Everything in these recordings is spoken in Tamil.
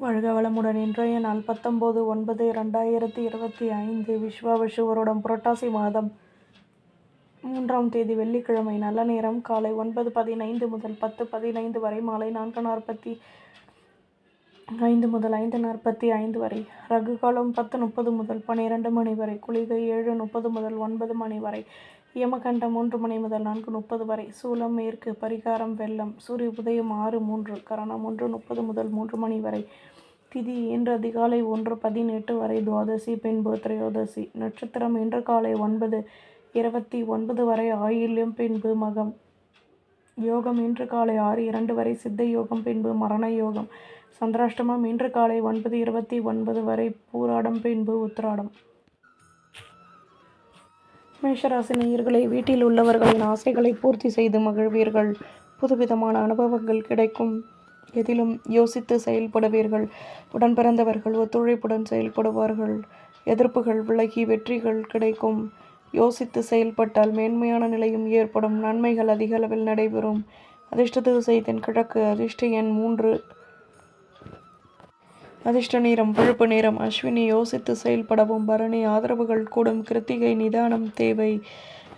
வாழ்க வளமுடன் இன்றைய நாள் பத்தொம்போது ஒன்பது ரெண்டாயிரத்தி இருபத்தி ஐந்து விஸ்வாவசு வருடம் புரட்டாசி மாதம் மூன்றாம் தேதி வெள்ளிக்கிழமை நல்ல நேரம். காலை ஒன்பது பதினைந்து முதல் பத்து பதினைந்து வரை மாலை நான்கு நாற்பத்தி ஐந்து முதல் ஐந்து நாற்பத்தி ஐந்து வரை ரகு காலம் பத்து முப்பது முதல் பன்னிரெண்டு மணி வரை குளிகை ஏழு முப்பது முதல் ஒன்பது மணி வரை யமகண்டம் மூன்று மணி முதல் நான்கு முப்பது வரை. சூலம் மேற்கு பரிகாரம் வெள்ளம் சூரிய உதயம் ஆறு மூன்று கரணம் ஒன்று முப்பது முதல் மூன்று மணி வரை. திதி இன்று அதிகாலை ஒன்று பதினெட்டு வரை துவாதசி பின்பு திரையோதசி. நட்சத்திரம் இன்று காலை ஒன்பது இருபத்தி ஒன்பது வரை ஆயில்யம் பின்பு மகம். யோகம் இன்று காலை ஆறு இரண்டு வரை சித்த யோகம் பின்பு மரண யோகம். சந்திராஷ்டமம் இன்று காலை ஒன்பது இருபத்தி ஒன்பது வரை பூராடம் பின்பு உத்திராடம். மேஷராசி நேயர்களை வீட்டில் உள்ளவர்களின் ஆசைகளை பூர்த்தி செய்து மகிழ்வீர்கள். புதுவிதமான அனுபவங்கள் கிடைக்கும். எதிலும் யோசித்து செயல்படுவீர்கள். உடன் பிறந்தவர்கள் ஒத்துழைப்புடன் செயல்படுவார்கள். எதிர்ப்புகள் விலகி வெற்றிகள் கிடைக்கும். யோசித்து செயல்பட்டால் மேன்மையான நிலையும் ஏற்படும். நன்மைகள் அதிக அளவில் நடைபெறும். அதிர்ஷ்ட திசை தென்கிழக்கு அதிர்ஷ்ட எண் மூன்று. அதிர்ஷ்ட நேரம் பழுப்பு நேரம் அஸ்வினி யோசித்து செயல்படவும் பரணி ஆதரவுகள் கூடும் கிருத்திகை நிதானம் தேவை.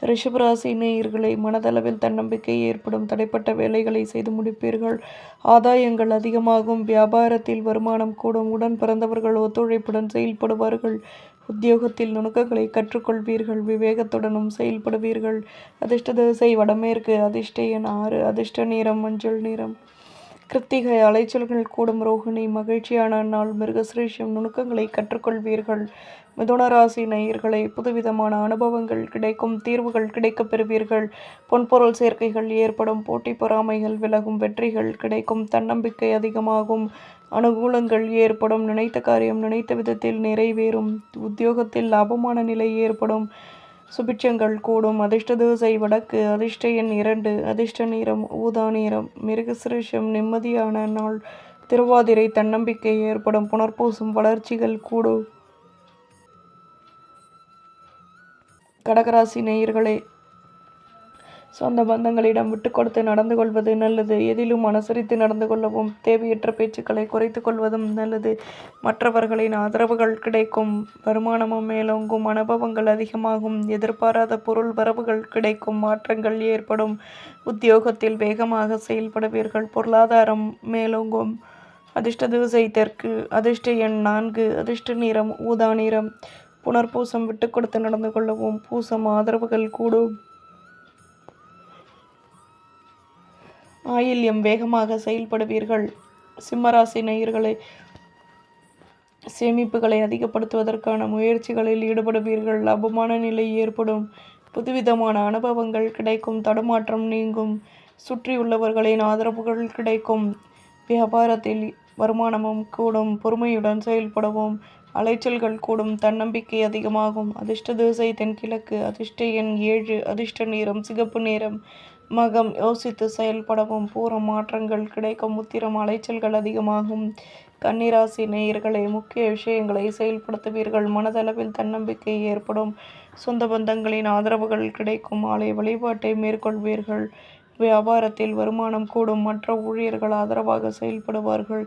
ரிஷபராசி நேயர்களை மனதளவில் தன்னம்பிக்கை ஏற்படும் தடைப்பட்ட வேலைகளை செய்து முடிப்பீர்கள். ஆதாயங்கள் அதிகமாகும் வியாபாரத்தில் வருமானம் கூடும் உடன் பிறந்தவர்கள் ஒத்துழைப்புடன் செயல்படுவார்கள். உத்தியோகத்தில் நுணுக்கங்களை கற்றுக்கொள்வீர்கள் விவேகத்துடனும் செயல்படுவீர்கள். அதிர்ஷ்ட திசை வடமேற்கு அதிர்ஷ்ட எண் ஆறு அதிர்ஷ்ட நிறம் மஞ்சள் நிறம். கிருத்திகை அலைச்சல்கள் கூடும் ரோகிணி மகிழ்ச்சியான நாள் மிருகசிரேஷம் நுணுக்கங்களை கற்றுக்கொள்வீர்கள். மிதுனராசி நேயர்களை புதுவிதமான அனுபவங்கள் கிடைக்கும் தீர்வுகள் கிடைக்கப் பெறுவீர்கள். பொன்பொருள் சேர்க்கைகள் ஏற்படும் போட்டி பொறாமைகள் விலகும் வெற்றிகள் கிடைக்கும் தன்னம்பிக்கை அதிகமாகும். அனுகூலங்கள் ஏற்படும் நினைத்த காரியம் நினைத்த விதத்தில் நிறைவேறும் உத்தியோகத்தில் லாபமான நிலை ஏற்படும். சுபிட்சங்கள் கூடும். அதிர்ஷ்ட தோசை வடக்கு அதிர்ஷ்ட எண் இரண்டு அதிர்ஷ்ட நேரம் ஊதா நேரம் மிருகசிருஷம் நிம்மதியான நாள் திருவாதிரை தன்னம்பிக்கை ஏற்படும் புனர்பூசும் வளர்ச்சிகள் கூடும். கடகராசி நேயர்களே சொந்த பந்தங்களிடம் விட்டு கொடுத்து நடந்து கொள்வது நல்லது. எதிலும் அனுசரித்து நடந்து கொள்ளவும் தேவையற்ற பேச்சுக்களை குறைத்து கொள்வதும் நல்லது. மற்றவர்களின் ஆதரவுகள் கிடைக்கும் வருமானமும் மேலோங்கும் அனுபவங்கள் அதிகமாகும் எதிர்பாராத பொருள் வரவுகள் கிடைக்கும் மாற்றங்கள் ஏற்படும். உத்தியோகத்தில் வேகமாக செயல்படுவீர்கள் பொருளாதாரம் மேலோங்கும். அதிர்ஷ்ட திசை தெற்கு அதிர்ஷ்ட எண் நான்கு அதிர்ஷ்ட நிறம் ஊதா நிறம். புனர்பூசம் விட்டு கொடுத்து நடந்து கொள்ளவும் பூசம் ஆதரவுகள் கூடும். ஆயில்யம் வேகமாக செயல்படுவீர்கள். சிம்மராசி நேயர்களை சேமிப்புகளை அதிகப்படுத்துவதற்கான முயற்சிகளில் ஈடுபடுவீர்கள். லாபமான நிலை ஏற்படும். புதுவிதமான அனுபவங்கள் கிடைக்கும். தடுமாற்றம் நீங்கும். சுற்றியுள்ளவர்களின் ஆதரவுகள் கிடைக்கும். வியாபாரத்தில் வருமானமும் கூடும். பொறுமையுடன் செயல்படவும். அலைச்சல்கள் கூடும். தன்னம்பிக்கை அதிகமாகும். அதிர்ஷ்ட திசை தென்கிழக்கு. அதிர்ஷ்ட எண் ஏழு. அதிர்ஷ்ட நேரம் சிகப்பு நேரம் மகம் யோசித்து செயல்படவும் பூர மாற்றங்கள் கிடைக்கும் உத்திரம் அலைச்சல்கள் அதிகமாகும். கன்னிராசி நேயர்களை முக்கிய விஷயங்களை செயல்படுத்துவீர்கள். மனதளவில் தன்னம்பிக்கை ஏற்படும். சொந்த பந்தங்களின் ஆதரவுகள் கிடைக்கும். ஆலய வழிபாட்டை மேற்கொள்வீர்கள். வியாபாரத்தில் வருமானம் கூடும். மற்ற ஊழியர்கள் ஆதரவாக செயல்படுவார்கள்.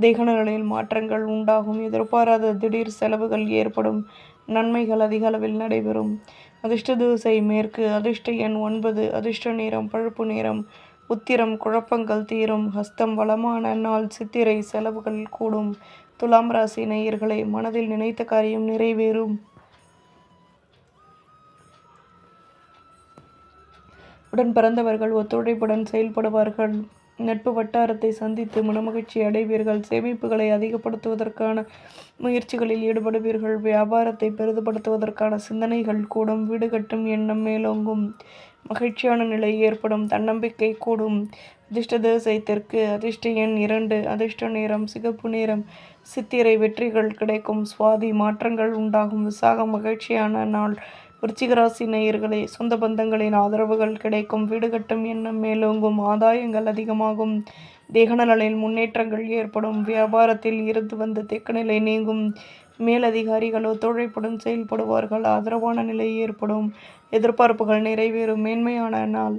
திகனங்களில் மாற்றங்கள் உண்டாகும். எதிர்பாராத திடீர் செலவுகள் ஏற்படும். நன்மைகள் அதிக அளவில் நடைபெறும். அதிர்ஷ்ட திசை மேற்கு அதிர்ஷ்ட எண் ஒன்பது அதிர்ஷ்ட நேரம் பழுப்பு நேரம் உத்திரம் குழப்பங்கள் தீரும் ஹஸ்தம் வளமான நாள் சித்திரை செலவுகள் கூடும் துலாம் ராசி நேயர்களை மனதில் நினைத்த காரியம் நிறைவேறும். உடன் பிறந்தவர்கள் ஒத்துழைப்புடன் செயல்படுவார்கள். நட்பு வட்டாரத்தை சந்தித்து மனமகிழ்ச்சி அடைவீர்கள். சேமிப்புகளை அதிகப்படுத்துவதற்கான முயற்சிகளில் ஈடுபடுவீர்கள். வியாபாரத்தை பெரிதுபடுத்துவதற்கான சிந்தனைகள் கூடும். வீடு கட்டும் எண்ணம் மேலோங்கும். மகிழ்ச்சியான நிலை ஏற்படும். தன்னம்பிக்கை கூடும். அதிர்ஷ்ட திசை தெற்கு அதிர்ஷ்ட எண் இரண்டு. அதிர்ஷ்ட நேரம் சிகப்பு நேரம் சித்திரை வெற்றிகள் கிடைக்கும். சுவாதி மாற்றங்கள் உண்டாகும். விசாகம் மகிழ்ச்சியான நாள். விருச்சிகராசி நேயர்களே சொந்த பந்தங்களின் ஆதரவுகள் கிடைக்கும். வீடு கட்டும் எண்ணம் மேலோங்கும். ஆதாயங்கள் அதிகமாகும். தேகநலனில் முன்னேற்றங்கள் ஏற்படும். வியாபாரத்தில் இருந்து வந்த தேக்கநிலை நீங்கும். மேலதிகாரிகளோ தொழைப்புடன் செயல்படுவார்கள். ஆதரவான நிலை ஏற்படும். எதிர்பார்ப்புகள் நிறைவேறும். மேன்மையான நாள்.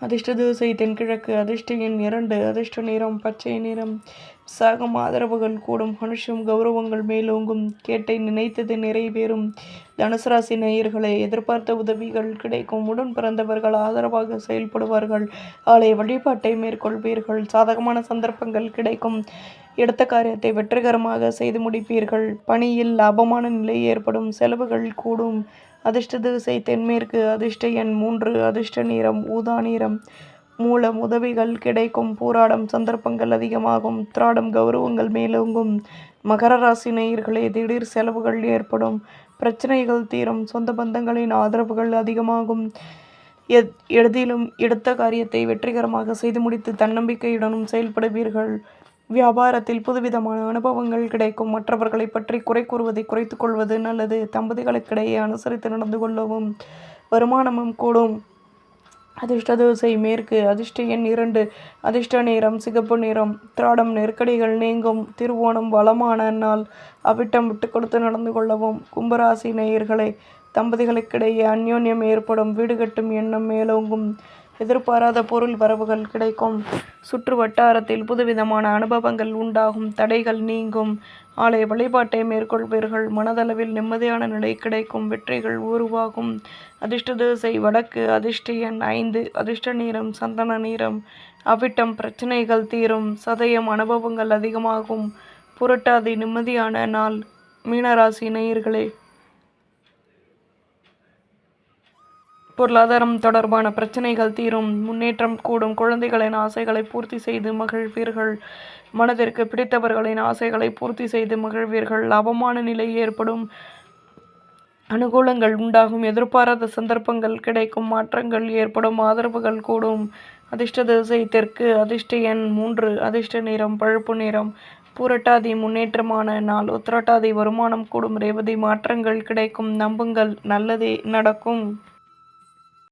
அதிர்ஷ்ட தோசை தென்கிழக்கு. அதிர்ஷ்ட எண் இரண்டு. அதிர்ஷ்ட நிறம் பச்சை நிறம். சாகம் ஆதரவுகள் கூடும். மனுஷம் கௌரவங்கள் மேலோங்கும். கேட்டை நினைத்தது நிறைவேறும். தனுசு ராசி எதிர்பார்த்த உதவிகள் கிடைக்கும். உடன் பிறந்தவர்கள் ஆதரவாக செயல்படுவார்கள். ஆலய வழிபாட்டை மேற்கொள்வீர்கள். சாதகமான சந்தர்ப்பங்கள் கிடைக்கும். எடுத்த காரியத்தை வெற்றிகரமாக செய்து முடிப்பீர்கள். பணியில் லாபமான நிலை ஏற்படும். செலவுகள் கூடும். அதிர்ஷ்ட திசை தென்மேற்கு. அதிர்ஷ்ட எண் மூன்று. அதிர்ஷ்ட நிறம் ஊதா நிறம். மூலம் உதவிகள் கிடைக்கும். போராடும் சந்தர்ப்பங்கள் அதிகமாகும். திராடம் கௌரவங்கள் மேலோங்கும். மகர ராசி நேயர்களே திடீர் செலவுகள் ஏற்படும். பிரச்சனைகள் தீரும். சொந்த பந்தங்களின் ஆதரவுகள் அதிகமாகும். எளிதிலும் எதிலும் எடுத்த காரியத்தை வெற்றிகரமாக செய்து முடித்து தன்னம்பிக்கையுடனும் செயல்படுவீர்கள். வியாபாரத்தில் புதுவிதமான அனுபவங்கள் கிடைக்கும். மற்றவர்களை பற்றி குறை கூறுவதை குறைத்துக் கொள்வது நல்லது. தம்பதிகளுக்கிடையே அனுசரித்து நடந்து கொள்ளவும் வருமானமும் கூடும். அதிர்ஷ்ட தோசை மேற்கு அதிர்ஷ்ட எண் இரண்டு அதிர்ஷ்ட நிறம் சிகப்பு நிறம் திராடம் நெருக்கடிகள் நீங்கும் திருவோணம் வளமான நாள் அவிட்டம் விட்டு கொடுத்து நடந்து கொள்ளவும் கும்பராசி நேயர்களை தம்பதிகளுக்கிடையே அந்யோன்யம் ஏற்படும் வீடு கட்டும் எண்ணம் மேலோங்கும் எதிர்பாராத பொருள் வரவுகள் கிடைக்கும். சுற்று வட்டாரத்தில் புதுவிதமான அனுபவங்கள் உண்டாகும். தடைகள் நீங்கும். ஆலய வழிபாட்டை மேற்கொள்வீர்கள் மனதளவில் நிம்மதியான நிலை கிடைக்கும். வெற்றிகள் உருவாகும். அதிர்ஷ்ட திசை வடக்கு அதிர்ஷ்ட எண் ஐந்து அதிர்ஷ்ட நீரம் சந்தன நிறம். அவிட்டம் பிரச்சனைகள் தீரும். சதயம் அனுபவங்கள் அதிகமாகும். புரட்டாதி நிம்மதியான நாள். மீனராசி நேயர்களே பொருளாதாரம் தொடர்பான பிரச்சனைகள் தீரும். முன்னேற்றம் கூடும். குழந்தைகளின் ஆசைகளை பூர்த்தி செய்து மகிழ்வீர்கள். மனதிற்கு பிடித்தவர்களின் ஆசைகளை பூர்த்தி செய்து மகிழ்வீர்கள். லாபமான நிலை ஏற்படும். அனுகூலங்கள் உண்டாகும். எதிர்பாராத சந்தர்ப்பங்கள் கிடைக்கும். மாற்றங்கள் ஏற்படும். ஆதரவுகள் கூடும். அதிர்ஷ்ட திசை தெற்கு அதிர்ஷ்ட எண் மூன்று அதிர்ஷ்ட நிறம் பழுப்பு நிறம். பூரட்டாதி முன்னேற்றமான நாள். உத்திரட்டாதி வருமானம் கூடும். ரேவதி மாற்றங்கள் கிடைக்கும். நம்புங்கள். நல்லதே நடக்கும்.